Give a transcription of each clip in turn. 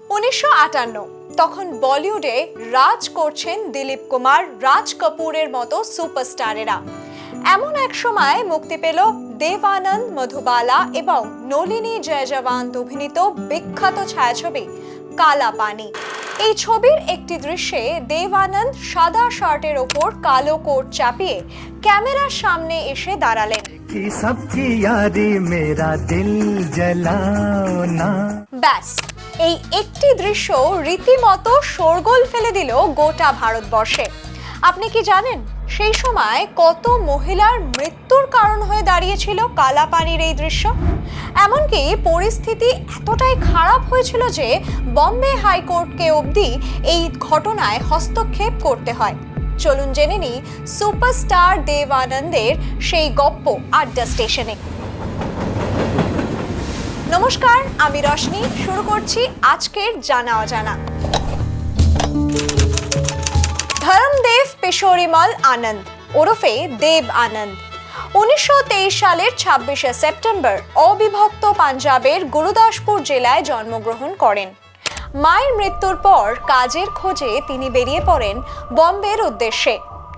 উনিশশো আটান্ন তখন বলিউডে রাজ করছেন দিলীপ কুমার রাজ কাপুরের মতো সুপারস্টারেরা। এমন এক সময় মুক্তি পেল দেবানন্দ মধুবালা এবং নলিনী জয়জওয়ান্ত অভিনীত বিখ্যাত ছায়াছবি কালা পানি এই ছবির একটি দৃশ্যে দেবানন্দ সাদা শার্টের ওপর কালো কোট চাপিয়ে ক্যামেরার সামনে এসে দাঁড়ালেন। ব্যাস এই একটি দৃশ্য রীতিমতো শোরগোল ফেলে দিল গোটা ভারতবর্ষে। আপনি কি জানেন, সেই সময় কত মহিলার মৃত্যুর কারণ হয়ে দাঁড়িয়েছিল কালা পানির এই দৃশ্য? এমনকি পরিস্থিতি এতটাই খারাপ হয়েছিল যে বম্বে হাইকোর্টকে অবধি এই ঘটনায় হস্তক্ষেপ করতে হয়। চলুন জেনে নিই, সুপারস্টার দেব আনন্দের সেই গপ্প আড্ডা স্টেশনে। নমস্কার, আমি রশনি শুরু করছি আজকের জানা অজানা। ধরমদেব, পেশোরিমল, আনন্দ। ওরফে দেব আনন্দ। উনিশশো তেইশ সালের ছাব্বিশে সেপ্টেম্বর অবিভক্ত পাঞ্জাবের গুরুদাসপুর জেলায় জন্মগ্রহণ করেন। মায়ের মৃত্যুর পর কাজের খোঁজে তিনি বেরিয়ে পড়েন বম্বের উদ্দেশ্যে।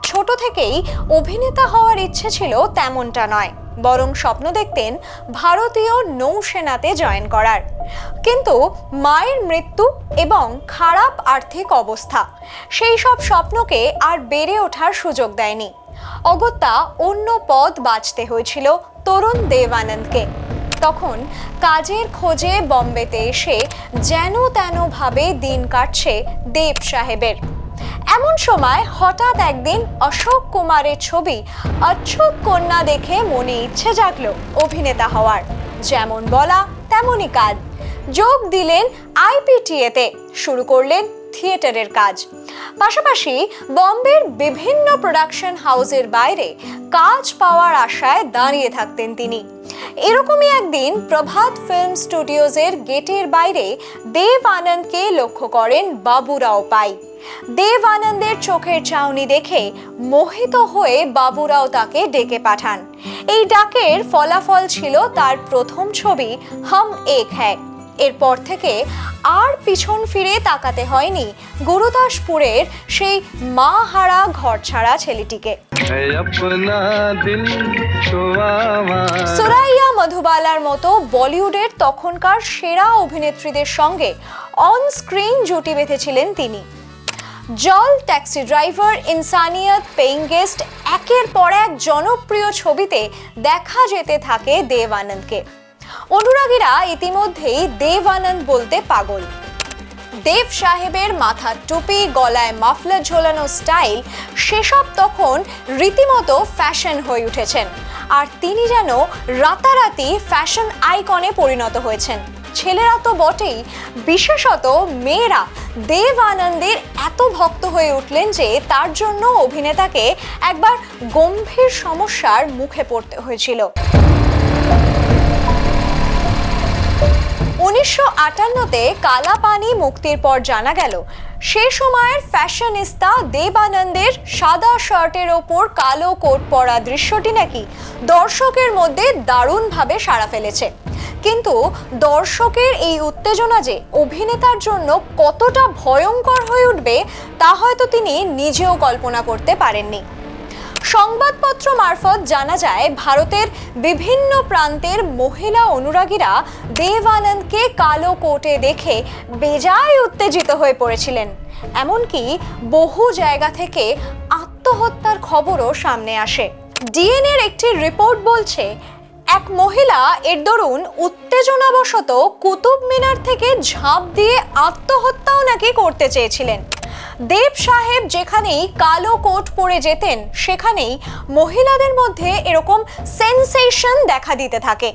ছোট থেকেই অভিনেতা হওয়ার ইচ্ছে ছিল তেমনটা নয়। বরং স্বপ্ন দেখতেন ভারতীয় নৌসেনাতে জয়েন করার। কিন্তু মায়ের মৃত্যু এবং খারাপ আর্থিক অবস্থা, সেই সব স্বপ্নকে আর বেড়ে ওঠার সুযোগ দেয়নি। অগত্যা অন্য পদ বাঁচতে হয়েছিল তরুণ দেবানন্দকে। তখন কাজের খোঁজে বম্বেতে এসে যেন তেনভাবে দিন কাটছে দেব সাহেবের। এমন সময় হঠাৎ একদিন অশোক কুমারের ছবি অচ্ছুত কন্যা দেখে মনে ইচ্ছে জাগলো অভিনেতা হওয়ার। যেমন বলা, তেমনই কাজ। যোগ দিলেন আইপিটিএতে, শুরু করলেন থিয়েটারের কাজ। পাশাপাশি বম্বের বিভিন্ন প্রোডাকশন হাউসের বাইরে কাজ পাওয়ার আশায় দাঁড়িয়ে থাকতেন তিনি। এরকমই একদিন প্রভাত ফিল্ম স্টুডিওজের গেটের বাইরে দেব আনন্দকে লক্ষ্য করেন বাবুরাও পাই। দেব আনন্দের চোখের চাউনি দেখে মোহিত হয়ে বাবুরাও তাকে ডেকে পাঠান। এই ডাকের ফলাফল ছিল তার প্রথম ছবি, হাম এক হ্যায়। এরপর থেকে আর পিছন ফিরে তাকাতে হয়নি গুরুদাসপুরের সেই মা হারা ঘর ছাড়া ছেলেটিকে। সুরাইয়া মধুবালার মতো বলিউডের তখনকার সেরা অভিনেত্রীদের সঙ্গে অন স্ক্রিন জুটি বেঁধেছিলেন তিনি। Jal taxi driver Insaniyat paying guest একের পর এক জনপ্রিয় ছবিতে দেখা যেতে থাকে দেব আনন্দকে অনুরাগীরা ইতিমধ্যেই দেব আনন্দ বলতে পাগল। দেব সাহেবের মাথার টুপি, গলায় মাফলার ঝোলানো স্টাইল, সেসব তখন রীতিমতো ফ্যাশন হয়ে উঠেছেন। আর তিনি যেন রাতারাতি ফ্যাশন আইকনে পরিণত হয়েছেন। ছেলেরা তো বটেই, বিশেষত মেয়েরা দেব আনন্দের এত ভক্ত হয়ে উঠলেন যে তার জন্য অভিনেতাকে একবার গম্ভীর সমস্যার মুখে পড়তে হয়েছিল। উনিশশো আটান্নতে কালা পানি মুক্তির পর জানা গেল, সে সময়ের ফ্যাশনিস্তা দেবানন্দের সাদা শার্টের ওপর কালো কোট পরা দৃশ্যটি নাকি দর্শকের মধ্যে দারুণভাবে সাড়া ফেলেছে। কিন্তু দর্শকের এই উত্তেজনা যে অভিনেতার জন্য কতটা ভয়ঙ্কর হয়ে উঠবে, তা হয়তো তিনি নিজেও কল্পনা করতে পারেননি। সংবাদপত্র মারফত জানা যায়, ভারতের বিভিন্ন প্রান্তের মহিলা অনুরাগীরা দেব আনন্দকে কালো কোটে দেখে বেজায় উত্তেজিত হয়ে পড়েছিলেন। এমনকি বহু জায়গা থেকে আত্মহত্যার খবরও সামনে আসে। ডিএনএর একটি রিপোর্ট বলছে, এক মহিলা এর দরুন উত্তেজনাবশত কুতুব মিনার থেকে ঝাঁপ দিয়ে আত্মহত্যাও নাকি করতে চেয়েছিলেন। দেব সাহেব যেখানেই কালো কোট পরে যেতেন, সেখানেই মহিলাদের মধ্যে এরকম সেন্সেশন দেখা দিতে থাকে।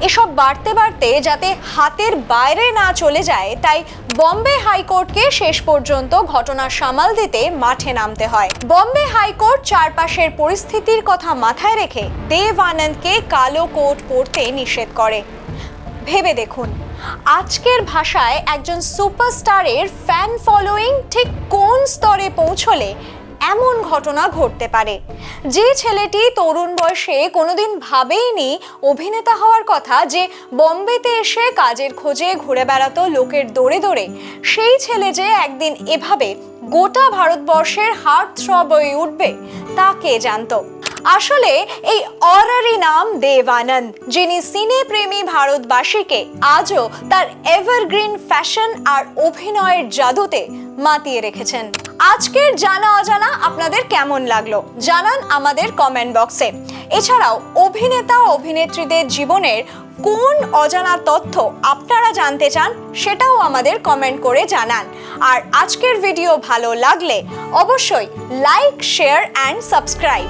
এসব বাড়তে বাড়তে যাতে হাতের বাইরে না চলে যায়, তাই বম্বে হাইকোর্টকে শেষ পর্যন্ত ঘটনা সামাল দিতে মাঠে নামতে হয়। বম্বে হাইকোর্ট চারপাশের পরিস্থিতির কথা মাথায় রেখে দেব আনন্দকে কালো কোট পরতে নিষেধ করে। ভেবে দেখুন। আজকের ভাষায় একজন সুপারস্টারের ফ্যান ফলোয়িং ঠিক কোন স্তরে পৌঁছলে এমন ঘটনা ঘটতে পারে? যে ছেলেটি তরুণ বয়সে কোনোদিন ভাবেইনি অভিনেতা হওয়ার কথা যে বম্বেতে এসে কাজের খোঁজে ঘুরে বেড়াতো লোকের দৌড়ে দৌড়ে, সেই ছেলে যে একদিন এভাবে গোটা ভারতবর্ষের হার্ট থ্রব হয়ে উঠবে তা কে জানতো? আসলে এই অরারি নাম দেব আনন্দ যিনি সিনে প্রেমী ভারতবাসীকে আজও তার এভারগ্রিন ফ্যাশন আর অভিনয়ের জাদুতে মাতিয়ে রেখেছেন। আজকের জানা অজানা আপনাদের কেমন লাগল, জানান আমাদের কমেন্ট বক্সে এছাড়াও, অভিনেতা অভিনেত্রীদের জীবনের কোন অজানা তথ্য আপনারা জানতে চান, সেটাও আমাদের কমেন্ট করে জানান। আর আজকের ভিডিও ভালো লাগলে অবশ্যই লাইক শেয়ার অ্যান্ড সাবস্ক্রাইব